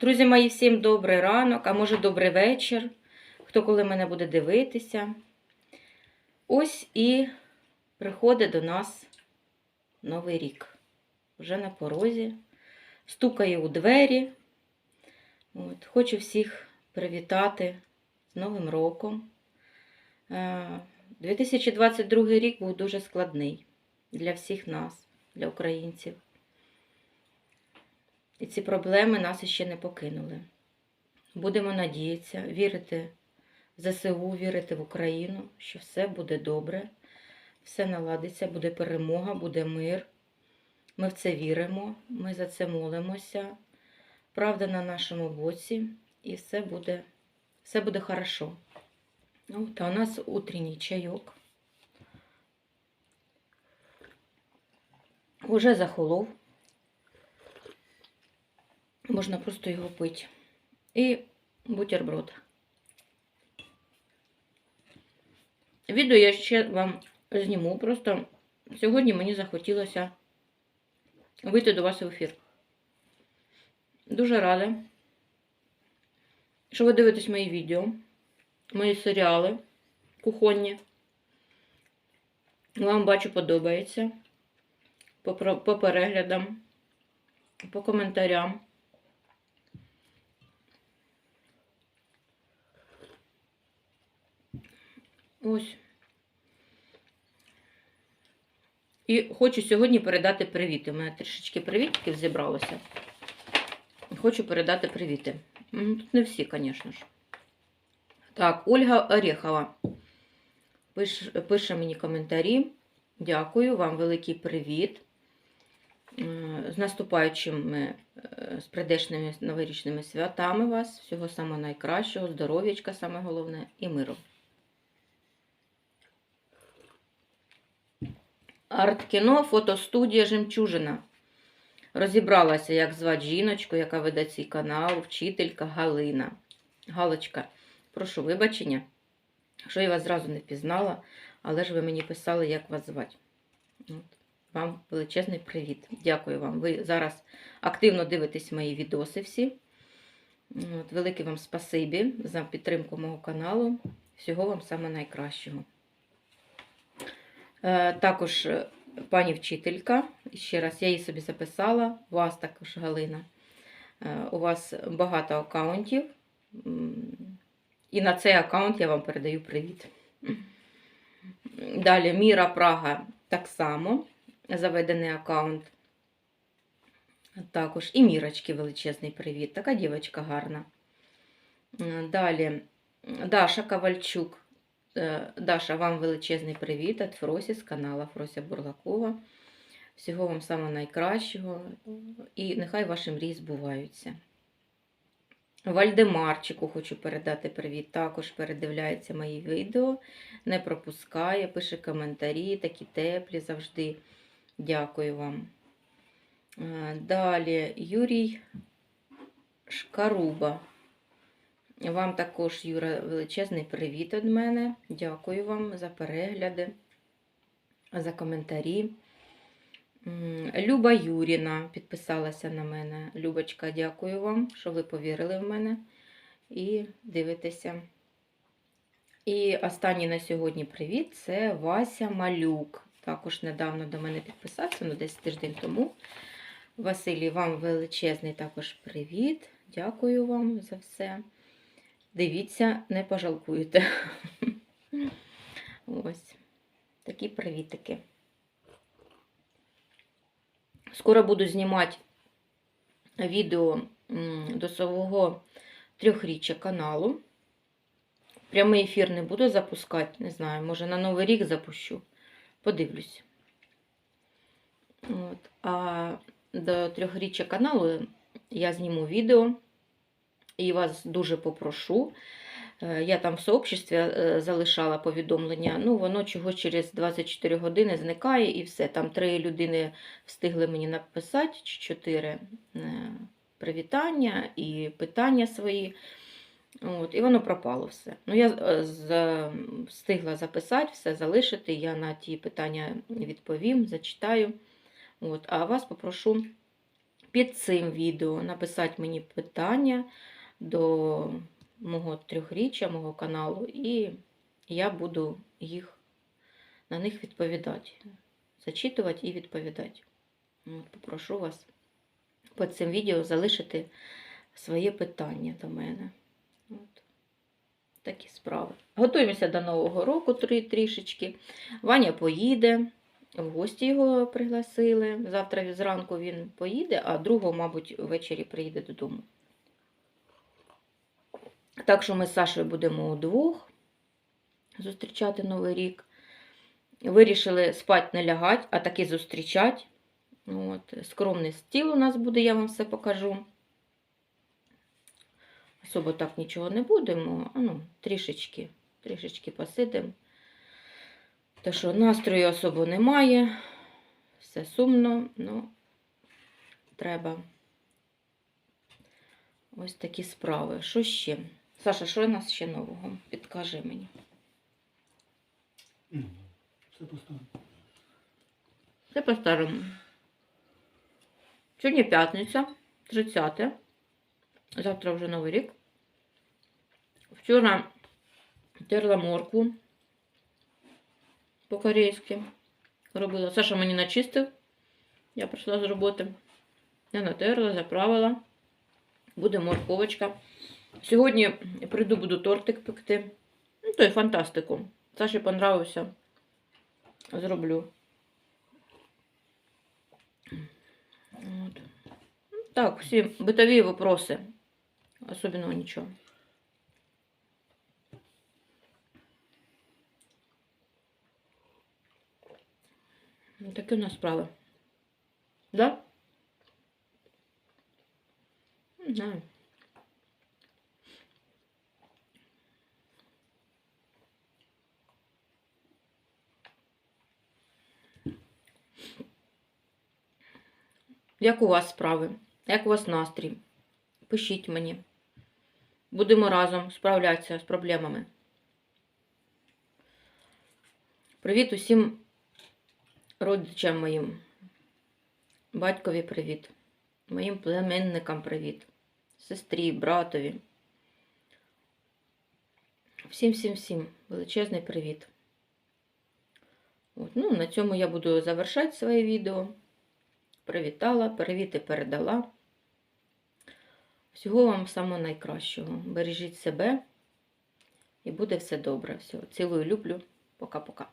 Друзі мої, всім добрий ранок, а може добрий вечір. Хто коли мене буде дивитися. Ось і приходить до нас Новий рік. Вже на порозі. Стукає у двері. От. Хочу всіх привітати з Новим роком. Е, 2022 рік був дуже складний для всіх нас, для українців. І ці проблеми нас іще не покинули. Будемо надіятися, вірити в ЗСУ, вірити в Україну, що все буде добре, все наладиться, буде перемога, буде мир. Ми в це віримо, ми за це молимося. Правда на нашому боці, і все буде, все буде хорошо. Та у нас утренній чайок. Уже захолов. Можна просто його пити. І бутерброд. Відео я ще вам зніму. Просто сьогодні мені захотілося вийти до вас в ефір. Дуже рада, що ви дивитесь мої відео, мої серіали кухонні. Вам бачу, подобається. По, переглядам, по коментарям. Ось. І хочу сьогодні передати привіти. У мене трішечки привітиків зібралося. Хочу передати привіти. Тут не всі, звісно ж. Так, Ольга Орехова пиш, пише мені коментарі. Дякую, вам великий привіт. З наступаючими, е, з прийдешними новорічними святами вас. Всього самого найкращого, здоров'ячка, саме головне, і миру. Арт-кіно, фотостудія Жемчужина. Розібралася, як звати жіночку, яка веде цей канал, вчителька Галина. Галочка, прошу вибачення, що я вас зразу не впізнала, але ж ви мені писали, як вас звати. От. Вам величезний привіт. Дякую вам. Ви зараз активно дивитесь мої відоси всі. От, велике вам спасибі за підтримку мого каналу. Всього вам саме найкращого. Е, Також е, пані вчителька, ще раз я її собі записала, вас також Галина. Е, У вас багато аккаунтів. І на цей аккаунт я вам передаю привіт. Далі Міра Прага так само. Заведений аккаунт. Також і Мірочки величезний привіт. Така дівчинка гарна. Далі Даша Ковальчук. Е, Даша, вам величезний привіт від Фросі з каналу Фрося Бурлакова. Всього вам самого найкращого. І нехай ваші мрії збуваються. Вальдемарчику хочу передати привіт. Також передивляється мої відео, не пропускає, пише коментарі, такі теплі завжди. Дякую вам. Е, Далі Юрій Шкаруба. Вам також, Юра, величезний привіт від мене. Дякую вам за перегляди, за коментарі. Люба Юріна підписалася на мене. Любочка, дякую вам, що ви повірили в мене і дивитеся. І останній на сьогодні привіт це Вася Малюк. Також недавно до мене підписався, ну десь тиждень тому. Василій, вам величезний також привіт. Дякую вам за все. Дивіться, не пожалкуєте. Ось. Такі привітики. Скоро буду знімати відео до свого трьохріччя каналу. Прямий ефір не буду запускати, не знаю, може на Новий рік запущу. Подивлюсь. От. А до трьохріччя каналу я зніму відео і вас дуже попрошу. Е, Я там в сообществі е, залишала повідомлення. Ну, воно чого через 24 години зникає і все. Там три людини встигли мені написати, чотири е, привітання і питання свої. От, і воно пропало все. Ну, я встигла записати, все залишити. Я на ті питання відповім, зачитаю. От, а вас попрошу під цим відео написати мені питання до мого трьохріччя, мого каналу, і я буду їх на них відповідати. Зачитувати і відповідати. От, попрошу вас під цим відео залишити своє питання до мене. От. Такі справи. Готуємося до Нового року трі- трішечки. Ваня поїде. В гості його пригласили. Завтра зранку він поїде, а другого, мабуть, ввечері приїде додому. Так що ми з Сашою будемо удвох зустрічати Новий рік. Вирішили спати не лягати, а таки зустрічати. От. Скромний стіл у нас буде, я вам все покажу. Особо так нічого не будемо, ну, трішечки, трішечки посидимо. Та що настрою особо немає, все сумно, ну треба ось такі справи. Що ще? Саша, що у нас ще нового? Підкажи мені. Все поставимо. Це по-старому. Сьогодні п'ятниця, 30. Завтра вже Новий рік. Вчора терла моркву по-корейськи. Робила. Саша мені начистив. Я прийшла з роботи. Я натерла, заправила. Буде морковочка. Сьогодні прийду, буду тортик пекти. Ну, то й фантастику. Саші понравився. Зроблю. От. Так, всі бытові вопроси. Особенного нічого. Такі у нас справи. Да? Не знаю. Як у вас справи? Як у вас настрій? Пишіть мені. Будемо разом справлятися з проблемами. Привіт усім родичам моїм. Батькові привіт. Моїм племенникам привіт. Сестрі, братові. Всім, всім, всім величезний привіт. От, ну, на цьому я буду завершати своє відео. Привітала, привіти передала. Всього вам самого найкращого. Бережіть себе і буде все добре. Все. Цілую, люблю. Пока-пока.